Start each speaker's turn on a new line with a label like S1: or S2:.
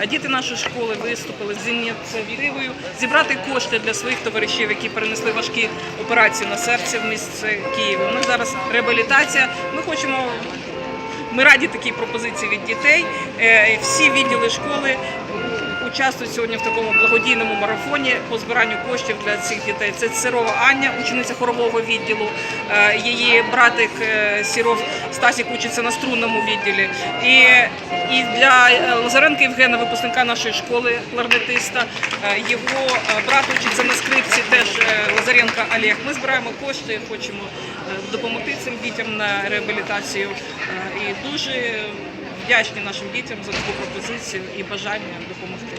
S1: А Діти нашої школи виступили з ініціативою зібрати кошти для своїх товаришів, які перенесли важкі операції на серці в місті Києва. У них зараз реабілітація. Ми хочемо. Ми раді такій пропозиції від дітей. Е, Всі відділи школи участвують сьогодні в такому благодійному марафоні по збиранню коштів для цих дітей. Це Сирова Аня, учениця хорового відділу. Е, Її братик е, Сіров Стасік учиться на струнному відділі. І, і для е, Лазаренка Євгена, випускника нашої школи, кларнетиста, його брат учиться на скрипці, теж Лазаренко Олег. Ми збираємо кошти, хочемо допомогти цим дітям на реабілітацію. І дуже вдячні нашим дітям за таку пропозицію і бажання допомогти.